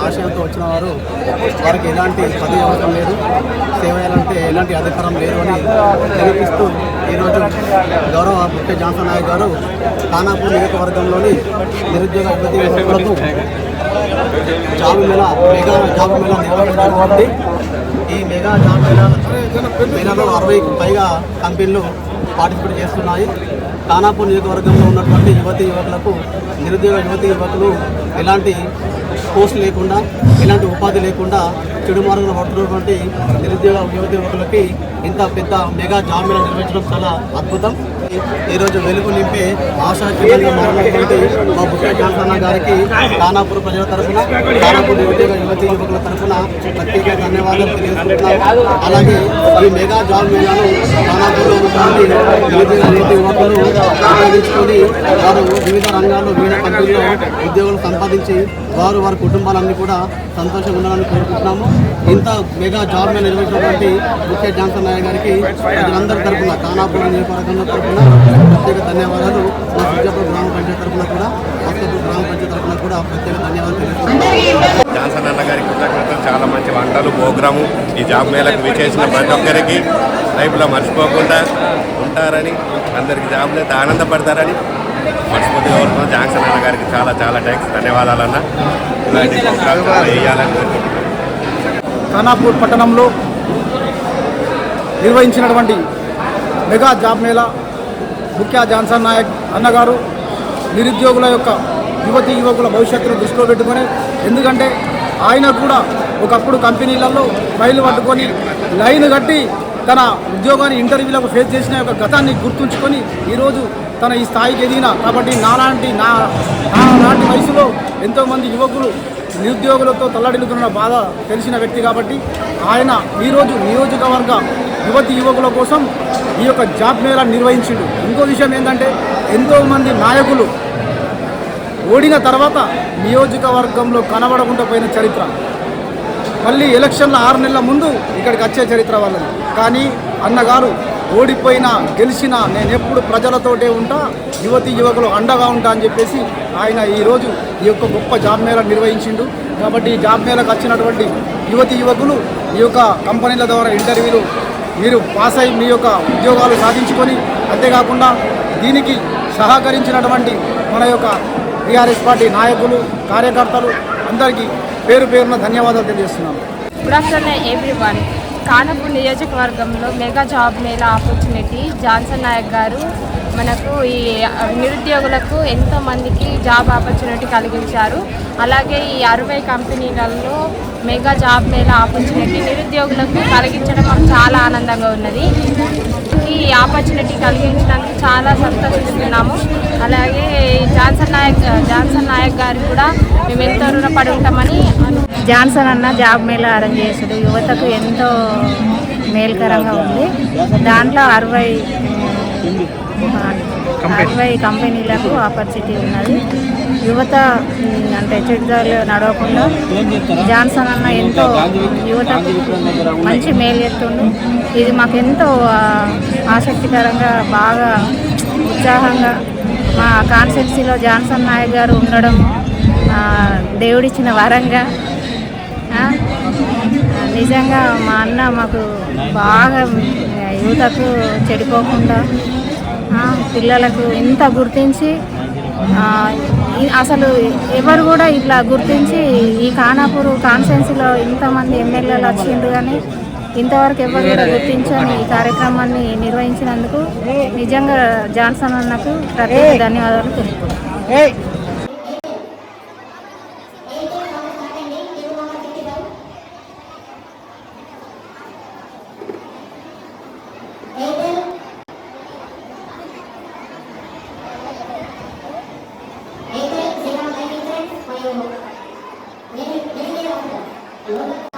ఆశయంతో వచ్చిన వారు వారికి ఎలాంటి పది అవసరం లేదు. సేవ చేయాలంటే ఎలాంటి అధికారం లేదు అని తెలిపిస్తూ ఈరోజు గౌరవ ముఖ్య జాన్సన్ నాయక్ గారు తానాపూర్ నియోజకవర్గంలోని నిరుద్యోగ అభివృద్ధి యువకులకు job mela mega job mela నిర్వహించబడి ఈ మెగా జాబు మేళ మేళలో అరవై పైగా కంపెనీలు పార్టిసిపేట్ చేస్తున్నాయి. ఖానాపూర్ నియోజకవర్గంలో ఉన్నటువంటి యువతి యువకులకు నిరుద్యోగ యువతి యువకులు ఎలాంటి పోస్ట్ లేకుండా ఎలాంటి ఉపాధి లేకుండా చెడు మార్గంలో పడుతున్నటువంటి నిరుద్యోగ యువతి యువకులకి ఇంత పెద్ద మెగా జామీన నిర్వహించడం చాలా అద్భుతం. ఈరోజు వెలుగు నింపి ఆశా మారినటువంటి మా బుక్క జాన్సన్న గారికి ఖానాపూర్ ప్రజల తరఫున ఖానాపూర్ నిరుద్యోగ యువతి యువకుల తరఫున ప్రత్యేక ధన్యవాదాలు తెలియజేస్తున్నాం అలాగే ఈ మెగా జాబ్ మేళాను ఖానాపూర్లో ఉన్నటువంటి నిరుద్యోగ యువతి యువకులు ఉపయోగించుకొని వారు వివిధ రంగాల్లో వివిధ కంపెనీలో ఉద్యోగులు సంపాదించి వారు వారి కుటుంబాలన్నీ కూడా సంతోషంగా ఉండాలని కోరుకుంటున్నాము. ఇంత మెగా జాబ్ మేళ నిర్వహించినటువంటి ముఖ్య జాన్సన్ నాయక్ గారికి ప్రజలందరి తరఫున ఖానాపూర్ నియోజకవర్గంలో తరఫున ప్రత్యేక ధన్యవాదాలు. మా సుజాపూర్ గ్రామ పంచాయతీ తరఫున కూడా అక్కపూర్ గ్రామ పంచాయతీ తరఫున కూడా ప్రత్యేక ధన్యవాదాలు జాన్సన్ అన్న గారికి కృతజ్ఞతలు. చాలా మంచి వంటలు ప్రోగ్రాము. ఈ జాబ్ మేళకు విచేసిన ప్రతి ఒక్కరికి లైఫ్లో మర్చిపోకుండా ఉంటారని అందరికి జాబ్లో అయితే ఆనందపడతారని మనస్ఫూర్తిగా కోరుతున్నాను జాన్సన్ అన్న గారికి చాలా చాలా థ్యాంక్స్ ధన్యవాదాలు అన్న. ఇలాంటి వేయాలని ఖానాపూర్ పట్టణంలో నిర్వహించినటువంటి మెగా జాబ్ మేళా ముఖ్య జాన్సన్ నాయక్ అన్నగారు నిరుద్యోగుల యొక్క యువతి యువకుల భవిష్యత్తును దృష్టిలో పెట్టుకొని ఎందుకంటే ఆయన కూడా ఒకప్పుడు కంపెనీలలో ఫైలు పట్టుకొని లైన్ కట్టి తన ఉద్యోగాన్ని ఇంటర్వ్యూలకు ఫేస్ చేసిన యొక్క గతాన్ని గుర్తుంచుకొని ఈరోజు తన ఈ స్థాయికి ఎదిగిన కాబట్టి నాలాంటి నా నా వయసులో ఎంతోమంది యువకులు నిరుద్యోగులతో తల్లడిల్లుతున్న బాధ తెలిసిన వ్యక్తి కాబట్టి ఆయన ఈరోజు నియోజకవర్గ యువతి యువకుల కోసం ఈ యొక్క జాబ్ మేళా నిర్వహించిండు. ఇంకో విషయం ఏంటంటే ఎంతోమంది నాయకులు ఓడిన తర్వాత నియోజకవర్గంలో కనబడకుండా పోయిన చరిత్ర. మళ్ళీ ఎలక్షన్ల ఆరు నెలల ముందు ఇక్కడికి వచ్చే చరిత్ర వాళ్ళది. కానీ అన్నగారు ఓడిపోయినా గెలిచినా నేను ఎప్పుడు ప్రజలతోటే ఉంటా యువతి యువకులు అండగా ఉంటా అని చెప్పేసి ఆయన ఈరోజు ఈ యొక్క గొప్ప జాబ్ మేళ నిర్వహించిండు. కాబట్టి ఈ జాబ్ మేళకు వచ్చినటువంటి యువతి యువకులు ఈ యొక్క కంపెనీల ద్వారా ఇంటర్వ్యూలు మీరు పాస్ అయి మీ యొక్క ఉద్యోగాలు సాధించుకొని అంతేకాకుండా దీనికి సహకరించినటువంటి మన యొక్క టీఆర్ఎస్ పార్టీ నాయకులు కార్యకర్తలు అందరికీ పేరు పేరున ధన్యవాదాలు తెలియజేస్తున్నాను గుడ్ ఆఫ్టర్నూన్ ఎవ్రీవన్. కానపూర్ నియోజకవర్గంలో mega job mela opportunity Johnson Naik గారు మనకు ఈ నిరుద్యోగులకు ఎంతోమందికి జాబ్ ఆపర్చునిటీ కలిగించారు. అలాగే ఈ అరవై కంపెనీలలో మెగా జాబ్ మేళ ఆపర్చునిటీ నిరుద్యోగులకు కలిగించడం మాకు చాలా ఆనందంగా ఉన్నది. ఈ ఆపర్చునిటీ కలిగించడానికి చాలా సంతోషిస్తున్నాము. అలాగే జాన్సన్ నాయక్ జాన్సన్ నాయక్ గారికి కూడా మేము ఎంతో రుణపడి ఉంటామని జాన్సన్ అన్న జాబ్ మేళ అరేంజ్ చేశాడు. యువతకు ఎంతో మేల్కరంగా ఉంది. దాంట్లో అరవై అరవై కంపెనీలకు ఆపర్చునిటీ ఉన్నది. యువత అంటే చెడుదారిలో నడవకుండా జాన్సన్ అన్న ఎంతో యువతకు మంచి మేలు చేస్తుండు. ఇది మాకు ఎంతో ఆ, ఆసక్తికరంగా బాగా ఉత్సాహంగా మా కాన్స్టిట్యున్సీలో జాన్సన్ నాయక్ గారు ఉండడం దేవుడిచ్చిన వరంగా నిజంగా మా అన్న మాకు బాగా యువతకు చెడిపోకుండా పిల్లలకు ఇంత గుర్తించి అసలు ఎవరు కూడా ఇట్లా గుర్తించి ఈ ఖానాపూర్ కాన్స్టెన్సీలో ఇంతమంది ఎమ్మెల్యేలు వచ్చిండ్రు కానీ ఇంతవరకు ఎవరు కూడా గుర్తించని ఈ కార్యక్రమాన్ని నిర్వహించినందుకు నిజంగా జాన్సన్ అన్నకు ప్రత్యేక ధన్యవాదాలు తెలుపుతున్నాను Yeah.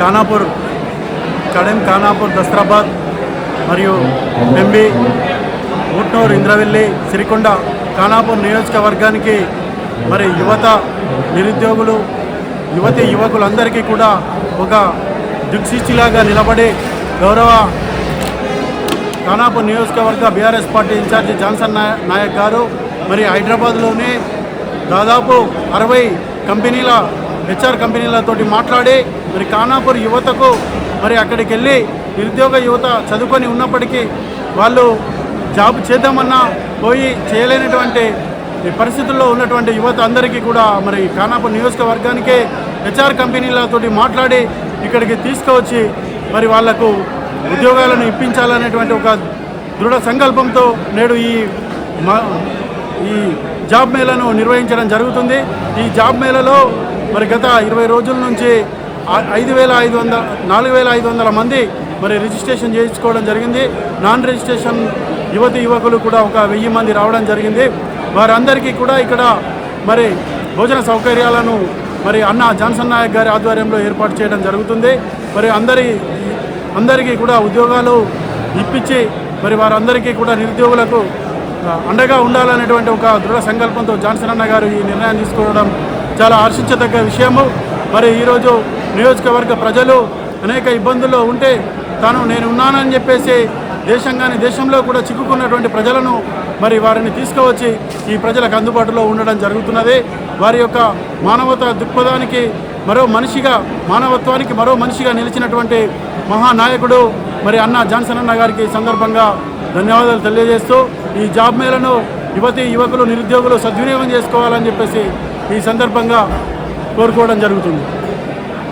ఖానాపూర్ కడెం ఖానాపూర్ దసరాబాద్ మరియు ఎంబి ఊట్నూరు ఇంద్రవెల్లి సిరికొండ ఖానాపూర్ నియోజకవర్గానికి మరి యువత నిరుద్యోగులు యువతి యువకులందరికీ కూడా ఒక దిక్సూచిలాగా నిలబడి గౌరవ ఖానాపూర్ నియోజకవర్గ బీఆర్ఎస్ పార్టీ ఇన్ఛార్జి జాన్సన్ నాయ- నాయక్ గారు మరి హైదరాబాద్లోనే దాదాపు అరవై కంపెనీల హెచ్ఆర్ కంపెనీలతోటి మాట్లాడి మరి ఖానాపూర్ యువతకు మరి అక్కడికి వెళ్ళి నిరుద్యోగ యువత చదువుకొని ఉన్నప్పటికీ వాళ్ళు జాబ్ చేద్దామన్నా పోయి చేయలేనటువంటి పరిస్థితుల్లో ఉన్నటువంటి యువత అందరికీ కూడా మరి ఖానాపూర్ నియోజకవర్గానికే హెచ్ఆర్ కంపెనీలతోటి మాట్లాడి ఇక్కడికి తీసుకువచ్చి మరి వాళ్ళకు ఉద్యోగాలను ఇప్పించాలనేటువంటి ఒక దృఢ సంకల్పంతో నేడు ఈ ఈ జాబ్ మేళను నిర్వహించడం జరుగుతుంది. ఈ జాబ్ మేళలో మరి గత ఇరవై రోజుల నుంచి ఐదు వేల ఐదు వందల నాలుగు వేల ఐదు వందల మంది మరి రిజిస్ట్రేషన్ చేయించుకోవడం జరిగింది. నాన్ రిజిస్ట్రేషన్ యువతి యువకులు కూడా ఒక వెయ్యి మంది రావడం జరిగింది. వారందరికీ కూడా ఇక్కడ మరి భోజన సౌకర్యాలను మరి అన్న జాన్సన్ నాయక్ గారి ఆధ్వర్యంలో ఏర్పాటు చేయడం జరుగుతుంది. మరి అందరి అందరికీ కూడా ఉద్యోగాలు ఇప్పించి మరి వారందరికీ కూడా నిరుద్యోగులకు అండగా ఉండాలనేటువంటి ఒక దృఢ సంకల్పంతో జాన్సన్ అన్న గారు ఈ నిర్ణయం తీసుకోవడం చాలా హర్షించదగ్గ విషయము. మరి ఈరోజు నియోజకవర్గ ప్రజలు అనేక ఇబ్బందుల్లో ఉంటే తాను నేను ఉన్నానని చెప్పేసి దేశం కానీ దేశంలో కూడా చిక్కుకున్నటువంటి ప్రజలను మరి వారిని తీసుకువచ్చి ఈ ప్రజలకు అందుబాటులో ఉండడం జరుగుతున్నది. వారి యొక్క మానవత దృక్పథానికి మరో మనిషిగా మానవత్వానికి మరో మనిషిగా నిలిచినటువంటి మహానాయకుడు మరి అన్న జాన్సన్ అన్న గారికి సందర్భంగా ధన్యవాదాలు తెలియజేస్తూ ఈ జాబ్ మేళను యువతి యువకులు నిరుద్యోగులు సద్వినియోగం చేసుకోవాలని చెప్పేసి ఈ సందర్భంగా కోరుకోవడం జరుగుతుంది.